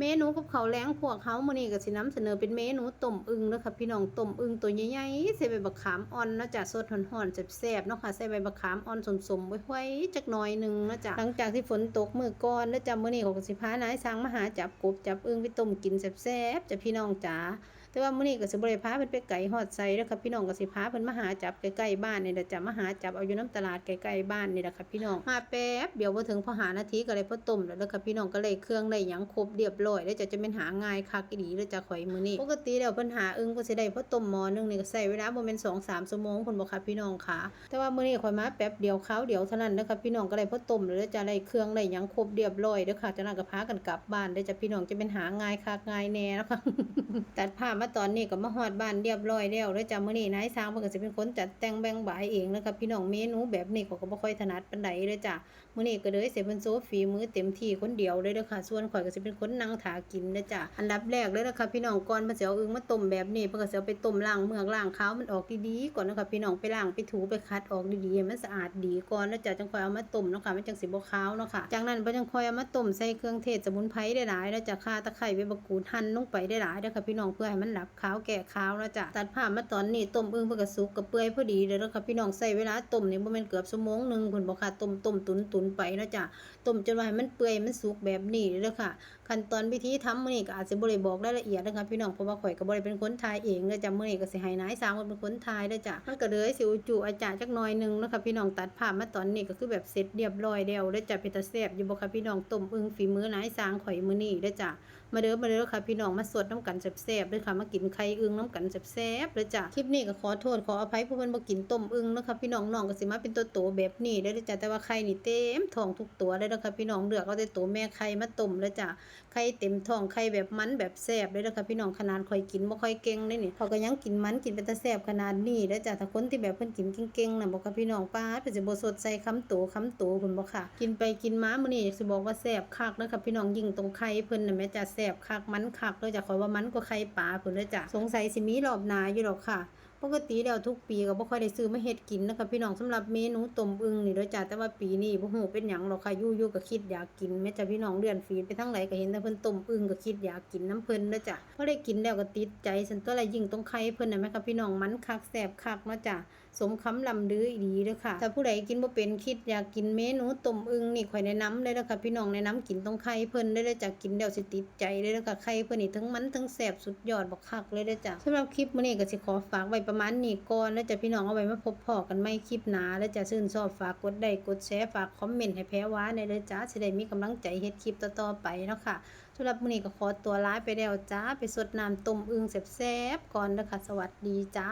เมนูกับเขาแรงพวกเขามื้อนี้ก็สินำเสนอเป็นเมนูต้มอึ่งเด้อค่ะพี่น้องต้มอึ่งตัวใหญ่ๆใส่ใบบักขามอ่อนเนาะจ้ะสดห่อนๆแซ่บๆเนาะค่ะใส่ใบบักขามอ่อนสมๆไว้ๆจักหน่อยหนึงเนาะจ้ะหลังจากที่ฝนตกมื้อก่อนแล้วจ้ะมื้อนี้เขาก็สิพานายสร้างมาหาจับกบจับอึ่งไปต้มกินแซ่บๆจ้ะพี่น้องจ๋า แต่ว่ามื้อนี้ก็สิบ่ได้พาเพิ่นไปไก่ฮอดไสเด้อค่ะพี่น้องก็สิพาเพิ่นมาหาจับใกล้ๆบ้านนี่แหละจ้ะมาหาจับเอาอยู่น้ำตลาดใกล้ๆบ้านนี่แหละค่ะพี่น้องมาแป๊บเดี๋ยวบ่ถึงพอหานาทีก็เลยพอต้มแล้วเด้อค่ะพี่น้องก็เลยเครื่องได้หยังครบเรียบร้อยแล้วจะจะเป็นหาง่ายคักอีหลีเลยจ้ะข่อยมื้อนี้ปกติแล้วเพิ่นหาอึ้งก็สิได้พอต้มหม้อนึงนี่ก็ใช้เวลาบ่แม่น2-3ชั่วโมงพุ่นบ่ค่ะพี่น้องค่ะ แต่ว่ามื้อนี้ข่อยมาแป๊บเดียวคราวเดียวเท่านั้นเด้อค่ะพี่น้องก็เลยพอต้มแล้วเด้อจ้ะได้เครื่องได้หยังครบเรียบร้อยเด้อค่ะจากนั้นก็พากันกลับบ้านเด้อจ้ะพี่น้องจะเป็นหาง่ายคักง่ายแน่เนาะค่ะตัดภาพมาตอนนี้ก็มาฮอดบ้านเรียบร้อยแล้วเด้อจ้ะมื้อนี้นายช้างเพิ่นก็สิเป็นคนจัดแต่งแบ่งบายเองนะคะพี่น้องเมนูแบบนี้เขาก็บ่ค่อยถนัดปานใดเด้อจ้ะมื้อนี้ก็เลยสิเพิ่นโซฝีมือเต็มที่คนเดียวเลยเด้อค่ะ ส่วนข่อยก็สิเป็นคนนั่งถากินเด้อจ้ะอันดับแรกเลยนะคะพี่น้องก่อนเพิ่นสิเอาอึ่งมาต้มแบบนี้เพิ่นก็สิเอาไปต้มล้างเมือกล้างขาวมันออกดีๆก่อนนะคะพี่น้องไปล้างไปถูไปคัดออกดีๆให้มันสะอาดดีก่อนแล้วจ้ะจังค่อยเอามาต้มเนาะค่ะมันจังสิบ่ขาวเนาะค่ะจากนั้นเพิ่นจังค่อยเอามาต้มใส่เครื่องเทศสมุนไพรได้หลายแล้วจ้ะข่าตะไคร้ใบมะกรูดหั่นลงไปได้หลายเด้อค่ะพี่น้องเพื่อให้มันหลับขาวแก่ขาวแล้วจ้ะตัดภาพมาตอนนี้ต้มอึ่งเพิ่นก็สุกก็เปื่อยพอดีเลยเด้อค่ะพี่น้องใส่เวลาต้มนี่บ่แม่นเกือบชั่วโมงหนึ่งเพิ่นบ่ค่ะต้มต้มตุนตุนไปแล้วจ้ะต้มจนว่าให้มันเปื่อยมันสุกแบบนี้เด้อค่ะ ขั้นตอนวิธีทำมือนี้ก็อาจสิบ่ได้บอกรายละเอียดนะคะพี่น้องเพราะว่าข่อยก็บ่ได้เป็นคนทายเองเด้อจ้ะมื้อนี้ก็สิให้นายสางเป็นคนทายเด้อจ้ะมันก็เลยสิอุจุอาจารย์จักหน่อยหนึงนะค่ะพี่น้องตัดภาพมาตอนนี้ก็คือแบบเสร็จเรียบร้อยแล้วเด้อจ้ะเป็นตาแซ่บอยู่บ่ค่ะพี่น้องต้มอึ่งฝีมือนายสางข่อยมือนี้เด้อจ้ะ มาเด้อมาเด้อค่ะพี่น้องมาสดน้ำกันแซ่บๆเด้อค่ะมากินไข่อึ่งน้ำกันแซ่บๆเด้อจ้ะคลิปนี้ก็ขอโทษขออภัยผู้เพิ่นบ่กินต้มอึ่งนะคะพี่น้องน้องก็สิมาเป็นตัวโตแบบนี้เด้อจ้ะแต่ว่าไข่นี่เต็มท้องทุกตัวเลยเด้อค่ะพี่น้องเลือกเอาแต่ตัวแม่ไข่มาต้มเด้อจ้ะไข่เต็มท้องไข่แบบมันแบบแซ่บเลยนะคะพี่น้องขนาดข่อยกินบ่ค่อยเก่งเลยนี่เขาก็ยังกินมันกินเป็นตาแซ่บขนาดนี้แล้วจ้ะถ้าคนที่แบบเพิ่นกินเก่งๆน่ะบอกกับพี่น้องป้าเพิ่นสิบ่สดใส่คำโตคำโตเพิ่นบ่ค่ะ กินไปกินมามื้อนี้อยากสิบอกว่าแซ่บคักนะคะพี่น้องยิ่งตรงไข่เพิ่นน่ะแม่จ้ะแซ่บคักมันคักเลยจ้ะขอยว่ามันกว่าไข่ปลาเพิ่นเลยจ้ะสงสัยสิมีรอบหนาอยู่หรอกค่ะ ปกติแล้วทุกปีก็บ่ค่อยได้ซื้อมาเฮ็ดกินนะคะพี่น้องสำหรับเมนูต้มอึ่งนี่เด้อจ้ะแต่ว่าปีนี้บ่ฮู้เป็นหยังหรอกค่ะอยู่ๆก็คิดอยากกินแม่จ้ะพี่น้องเดือนฟีดไปทั้งไหนก็เห็นแต่เพิ่นต้มอึ่งก็คิดอยากกินน้ำเพิ่นเด้อจ้ะพอได้กินแล้วก็ติดใจสันตัวละยิ่งตรงไข่เพิ่นน่ะแม่ค่ะพี่น้องมันคักแซ่บคักเนาะจ้ะสมคำลำลืออีหลีเด้อค่ะถ้าผู้ใดกินบ่เป็นคิดอยากกินเมนูต้มอึ่งนี่ข่อยแนะนำเลยเด้อค่ะพี่น้องแนะนำกินตรงไข่เพิ่นได้เลยจ้ะกินแล้วสิติดใจเลยเด้อค่ะไข่เพิ่นนี่ทั้งมันทั้งแซ่บสุดยอดบักคักเลยเด้อจ้ะสำหรับคลิปมื้อนี้ก็สิขอฝากไว้ประมาณนี้ก่อนแล้วจะพี่น้องเอาไว้มาพบพอกันไม่คลิปหนาแล้วจะชื่นชอบฝากกดไลค์กดแชร์ฝากคอมเมนต์ให้แพ้ว้าในเลยจ้าสิได้มีกำลังใจเฮ็ดคลิปต่อๆไปเนาะค่ะสำหรับมื้อนี้ก็ขอตัวลาไปแล้วจ้าไปสดน้ำต้มอึ่งแซ่บๆก่อนนะคะสวัสดีจ้า